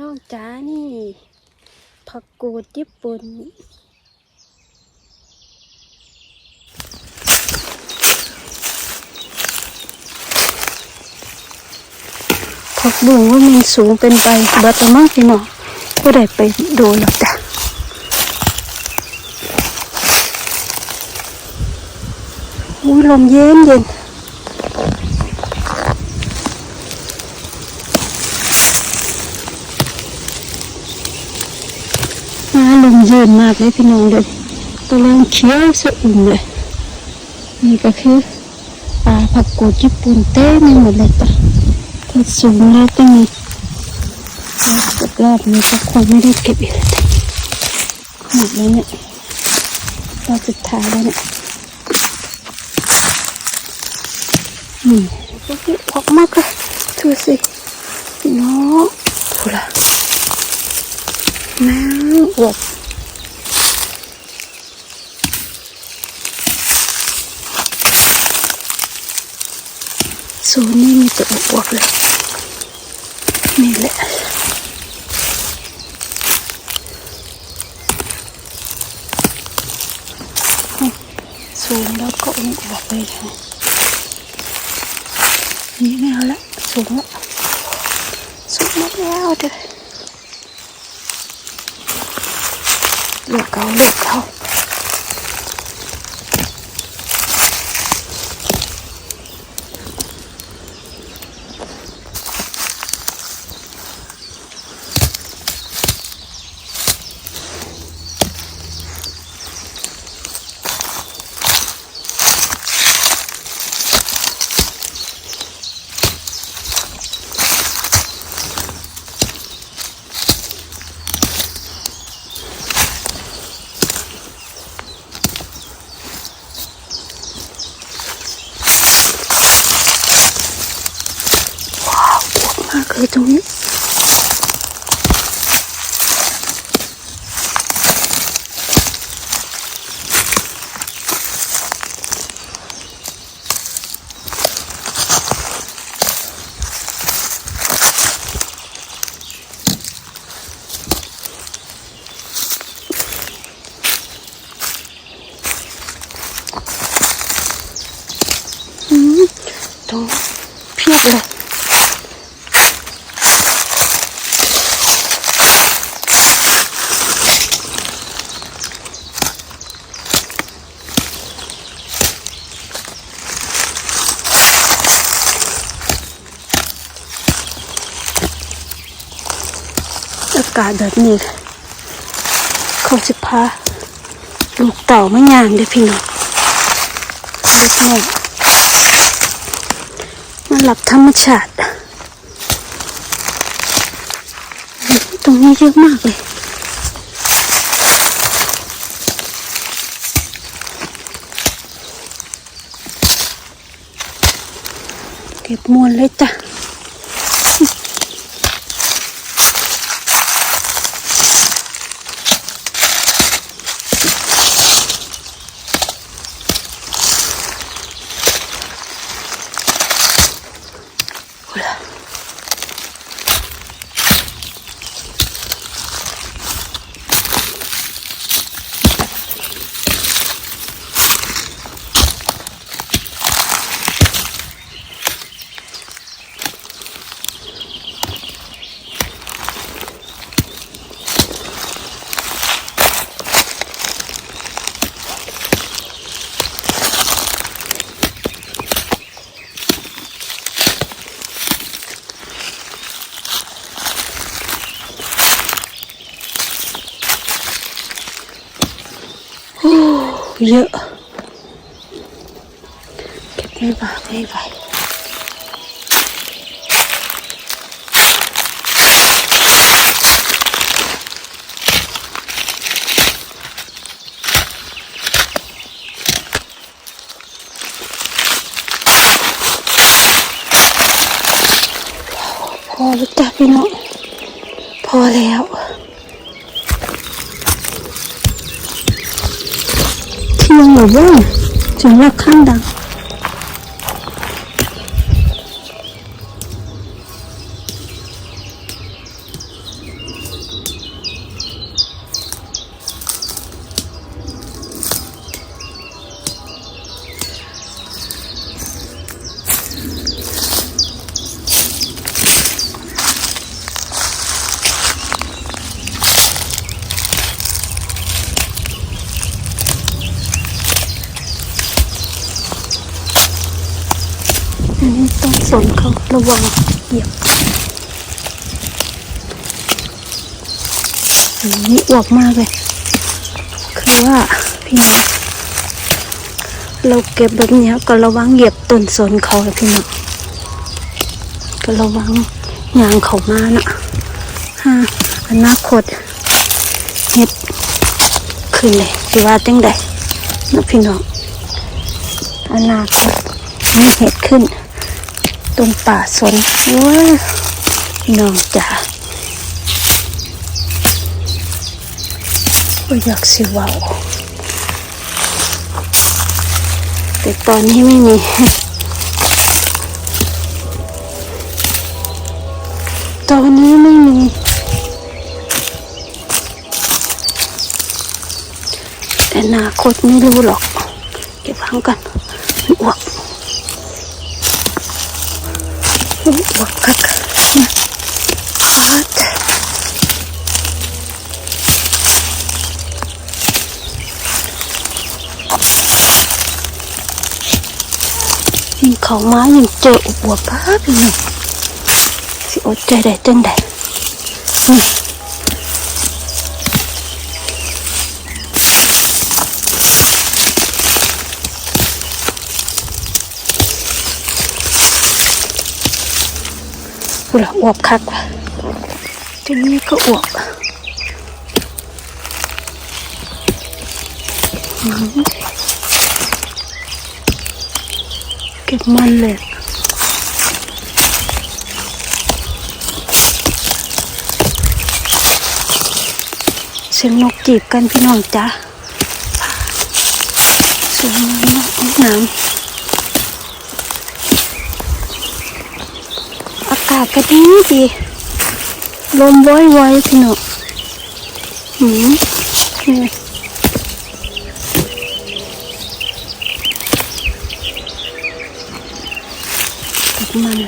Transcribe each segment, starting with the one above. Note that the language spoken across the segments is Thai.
นอกจ้านี่ผักกูดญี่ปุ่นผักบุ้งว่ามันสูงเป็นไปบัดละมั้งพี่น้องก็ได้ไปดูแล้วจ้ะอุ้ยลมเย็นเย็นมาลมเย็นมากเลยพี่น้องเลยกำลังเคี้ยวสะอุ่มเลย นี่ก็คือปลาผักกูดญี่ปุ่นเต้ไม่หมดเลยจ้ะถ้าสูงแล้วต้องมีกับรอบนี้ก็คงไม่ได้เก็บอีกแล้วหมดแล้วเนี่ยรอบสุดท้ายแล้วเนี่ยอืมพวกนี้ออกมากเลยดูสิเนาะพูละน้ำอวบ ซนนี้มีแต่อวบๆเลยนี่แหละสูงแล้วก็อุ้มออกไปเลยนี่ไม่เอาละสูงละสูงมากแล้วเด้อเลือกเอาเลือกเอา วบมากเลยตรงนี้อืมตรงเพียบเลย อากาศแบบนี้เขาจะพาลูกเต่ามาย่างเด้พี่น้องลูกน้องมาหลับธรรมชาติ ตรงนี้เยอะมากเลยเก็บมวลเลยจ้ะ เยอะ เก็บไม่ไหวไม่ไหวพอแล้วจ้ะพี่น้องพอแล้ว เที่ยงห รือว่าถึงว่าข้างดังนเขาระวังเหยียบนนี้อวบมากเลย คือว่าพี่น้องเราเก็บแบบนี้ก็ระวังเหยียบต้นสนเขาเลยพี่น้องก็ระวังยางเขามานะฮะอนาคตเห็ดขึ้นเลยสิว่าจังใดนะพี่น้องอนาคตมีเห็ดขึ้น ตรงป่าสนโอ้ยพี่น้องจ๋าก็อยากสิว่าแต่ตอนนี้ไม่มีตอนนี้ไม่มีแต่นาคตไม่รู้หรอก เก็บฟังกันอ้วก อ้วกคักนะคัดยิ่งเขามายิ่งเจออ้ว กป้าพี่น้องสิอดใจได้จังใดอืมกูละอวบคักวะทีนี้ก็อวบเก็บมันเลยเสียงนกจีบกันพี่น้องจ้าสวยงามมากน้ำากาศก็ดีดีลมว้อยว้อยพี่น้องหืมนี่ติดมัน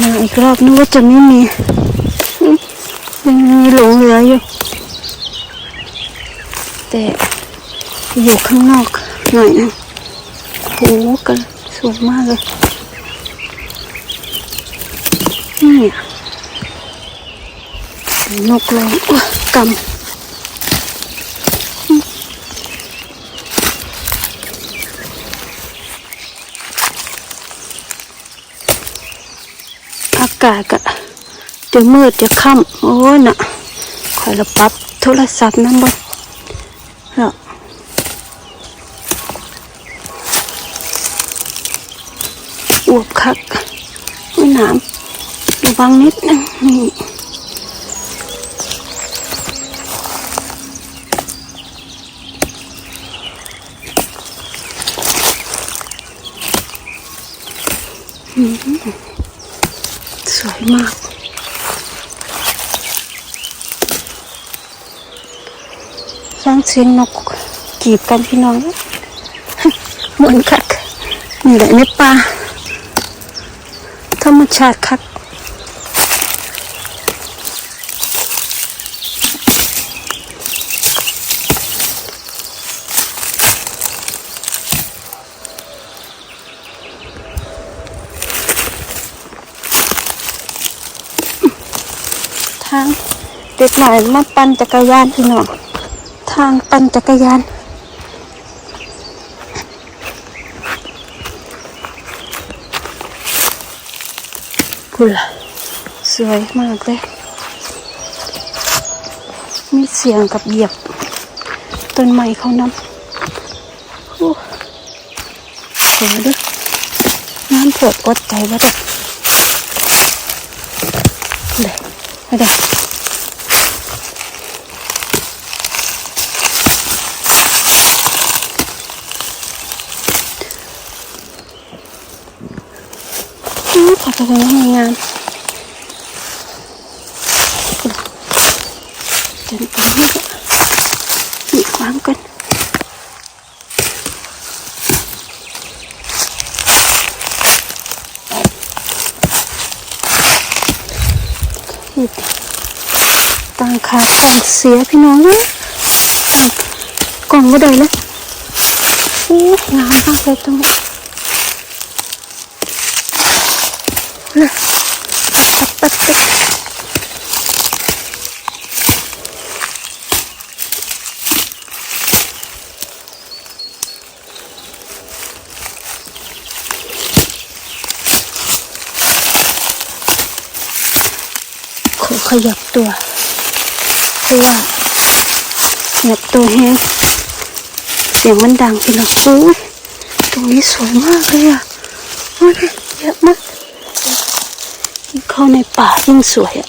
มาอีกรอบนึกว่าจะไม่มี ยังมีหลงเหลืออยู่ แต่อยู่ข้างนอกหน่อยนึงโหกันสวยมากเลย นี่นกลงอุ๊ยกำอากาศก็ จะมืดจะค่ำโอ้ยน่ะคอยระปับโทรศัพท์นั่นบ่แล้วอวบคักไม่น้ำระวังนิดนึงนี่สวยมาก ฟังเสียงนกจีบกันพี่น้องเหมือนคักนี่แหละในป่าธรรมชาติคักทางเด็กหน่อยมาปั่นจักรยานพี่น้อง ทางปั่นจักรยาน กุล่ะสวยมากเลย มีเสียงกับเหยียบ ต้นไม้เขานำโอ้สวยด้วยน้ำเผือกอดใจไว้ด้วยเลยไปเด้ ออู้ขอตัวงามจนตรงนี้ก็มีความกันต่างขาต่างเสียพี่น้องเลยกล่องก็ได้เลยโอ้งามมากเลยตรงนี้นะตัดตัดตัด ขยับตัวเพราะว่าขยับตัวแห้งเสียงมันดังพี่น้องอุ้ยตรงนี้สวยมากเลยอะโอ้ยเยอะมากยิ่งเข้าในป่ายิ่งสวยอะ